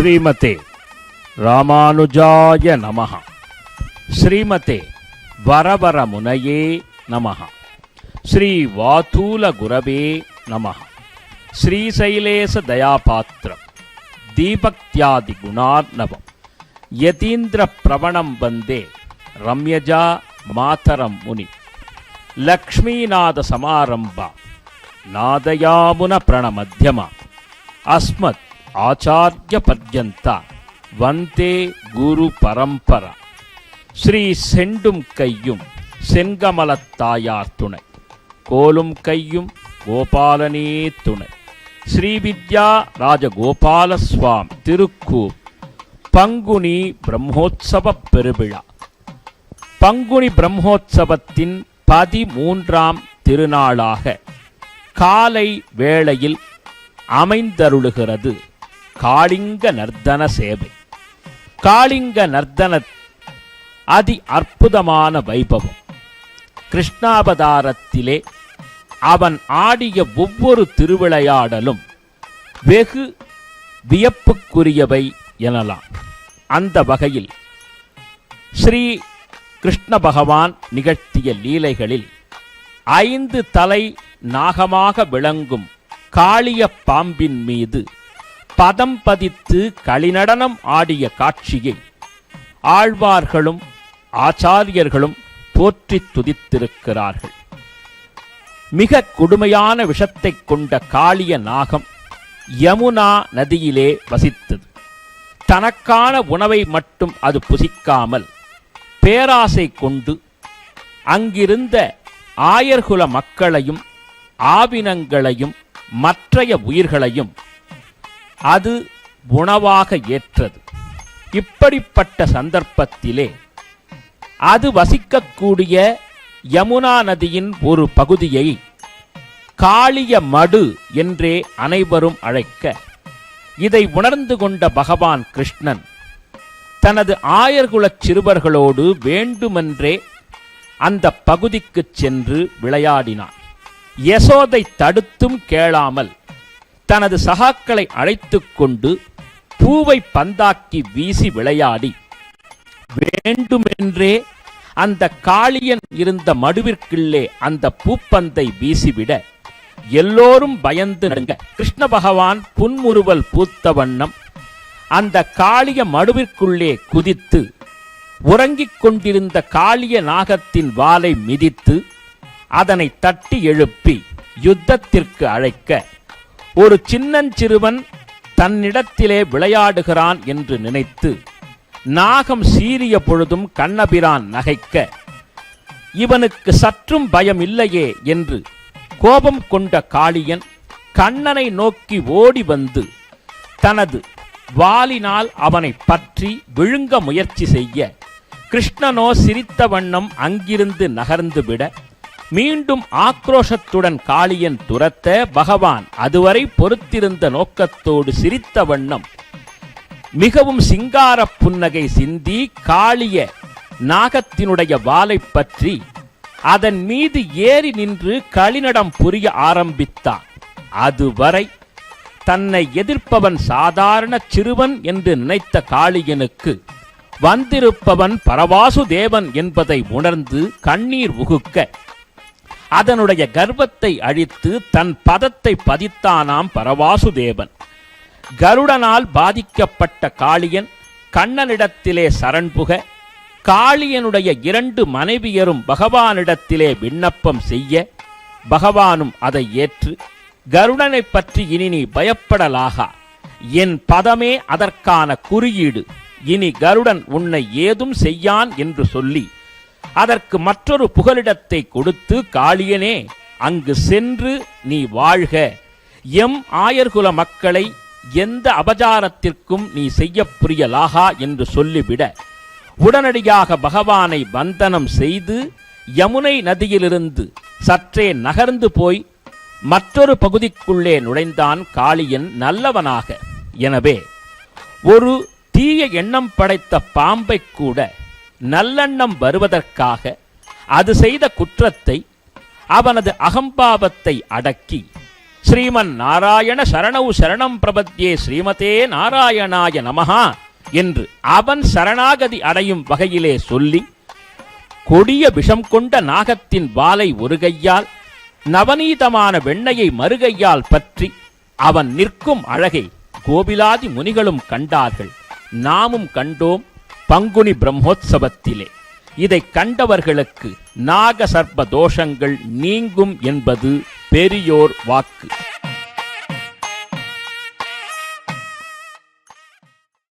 శ్రీమతే రామానుజాయ నమ. శ్రీమతే వరవరమునయే నమ. శ్రీ వాతూల గురవే నమ. శ్రీశైలేశ దయాపాత్ర దీపక్త్యాది గుణార్ణవం యతీంద్ర ప్రవణం వందే రమ్యజా మాతరం ముని లక్ష్మీనాద సమారంభ నాదయామున ప్రణమధ్యమ అస్మత్ ஆச்சாரிய பர்யந்த வந்தே குரு பரம்பரா. ஸ்ரீ செண்டும் கையும் செங்கமலத்தாயார் துணை. கோலும் கையும் கோபாலனே துணை. ஸ்ரீவித்யா ராஜகோபால சுவாமி திருக்கூர். பங்குனி பிரம்மோத்சவ பெருவிழா. பங்குனி பிரம்மோற்சவத்தின் பதிமூன்றாம் திருநாளாக காலை வேளையில் அமைந்தருளுகிறது. காளிங்க நர்த்தன சேவை காளிங்க நர்த்தன அதி அற்புதமான வைபவம். கிருஷ்ணாவதாரத்திலே அவன் ஆடிய ஒவ்வொரு திருவிளையாடலும் வெகு வியப்புக்குரியவை எனலாம். அந்த வகையில் ஸ்ரீ கிருஷ்ண பகவான் நிகழ்த்திய லீலைகளில் ஐந்து தலை நாகமாக விளங்கும் காளிய பாம்பின் மீது பதம் பதித்து களிநடனம் ஆடிய காட்சியை ஆழ்வார்களும் ஆச்சாரியர்களும் போற்றி துதித்திருக்கிறார்கள். மிக கொடுமையான விஷத்தை கொண்ட காளிய நாகம் யமுனா நதியிலே வசித்தது. தனக்கான உணவை மட்டும் அது புசிக்காமல் பேராசை கொண்டு அங்கிருந்த ஆயர்குல மக்களையும் ஆவினங்களையும் மற்றைய உயிர்களையும் அது உணவாக ஏற்றது. இப்படிப்பட்ட சந்தர்ப்பத்திலே அது வசிக்கக்கூடிய யமுனா நதியின் ஒரு பகுதியை காளிய மடு என்றே அனைவரும் அழைக்க இதை உணர்ந்து கொண்ட பகவான் கிருஷ்ணன் தனது ஆயர்குலச் சிறுவர்களோடு வேண்டுமென்றே அந்த பகுதிக்குச் சென்று விளையாடினான். யசோதை தடுத்தும் கேளாமல் தனது சகாக்களை அழைத்துக் கொண்டு பூவை பந்தாக்கி வீசி விளையாடி வேண்டுமென்றே அந்த காளியன் இருந்த மடுவிற்குள்ளே அந்த பூப்பந்தை வீசிவிட எல்லோரும் பயந்து நடுங்க. கிருஷ்ண பகவான் புன்முறுவல் பூத்த வண்ணம் அந்த காளிய மடுவிற்குள்ளே குதித்து உறங்கிக் கொண்டிருந்த காளிய நாகத்தின் வாலை மிதித்து அதனை தட்டி எழுப்பி யுத்தத்திற்கு அழைக்க ஒரு சின்னஞ்சிறுவன் தன்னிடத்திலே விளையாடுகிறான் என்று நினைத்து நாகம் சீறிய பொழுதும் கண்ணபிரான் நகைக்க இவனுக்கு சற்றும் பயம் இல்லையே என்று கோபம் கொண்ட காளியன் கண்ணனை நோக்கி ஓடி வந்து தனது வாலினால் அவனை பற்றி விழுங்க முயற்சி செய்ய கிருஷ்ணனோ சிரித்த வண்ணம் அங்கிருந்து நகர்ந்துவிட மீண்டும் ஆக்ரோஷத்துடன் காளியன் துரத்த பகவான் அதுவரை பொறுத்திருந்த நோக்கத்தோடு சிரித்த வண்ணம் மிகவும் சிங்கார புன்னகை சிந்தி காளிய நாகத்தினுடைய வாலைப் பற்றி அதன் மீது ஏறி நின்று களிநடம் புரிய ஆரம்பித்தான். அதுவரை தன்னை எதிர்ப்பவன் சாதாரண சிறுவன் என்று நினைத்த காளியனுக்கு வந்திருப்பவன் பரவாசு தேவன் என்பதை உணர்ந்து கண்ணீர் உகுக்க அதனுடைய கர்ப்பத்தை அழித்து தன் பதத்தை பதித்தானாம் பரவாசுதேவன். கருடனால் பாதிக்கப்பட்ட காளியன் கண்ணனிடத்திலே சரண்புக காளியனுடைய இரண்டு மனைவியரும் பகவானிடத்திலே விண்ணப்பம் செய்ய பகவானும் அதை ஏற்று கருடனைப் பற்றி இனி நீ பயப்படலாகா? என் பதமே அதற்கான குறியீடு. இனி கருடன் உன்னை ஏதும் செய்யான் என்று சொல்லி அதற்கு மற்றொரு புகலிடத்தை கொடுத்து காளியனே அங்கு சென்று நீ வாழ்க. எம் ஆயர்குல மக்களை எந்த அபஜாரத்திற்கும் நீ செய்ய புரியலாகா? என்று சொல்லிவிட உடனடியாக பகவானை பந்தனம் செய்து யமுனை நதியிலிருந்து சற்றே நகர்ந்து போய் மற்றொரு பகுதிக்குள்ளே நுழைந்தான் காளியன் நல்லவனாக. எனவே ஒரு தீய எண்ணம் படைத்த பாம்பை கூட நல்லெண்ணம் வருவதற்காக அது செய்த குற்றத்தை அவனது அகம்பாவத்தை அடக்கி ஸ்ரீமன் நாராயண சரணவு சரணம் பிரபத்யே ஸ்ரீமதே நாராயணாய நமஹா என்று அவன் சரணாகதி அடையும் வகையிலே சொல்லி கொடிய விஷம் கொண்ட நாகத்தின் வாலை ஒரு கையால் நவநீதமான வெண்ணையை மறுகையால் பற்றி அவன் நிற்கும் அழகை கோபிலாதி முனிகளும் கண்டார்கள். நாமும் கண்டோம் பங்குனி பிரம்மோத்சவத்திலே. இதை கண்டவர்களுக்கு நாகசர்ப்ப தோஷங்கள் நீங்கும் என்பது பெரியோர் வாக்கு.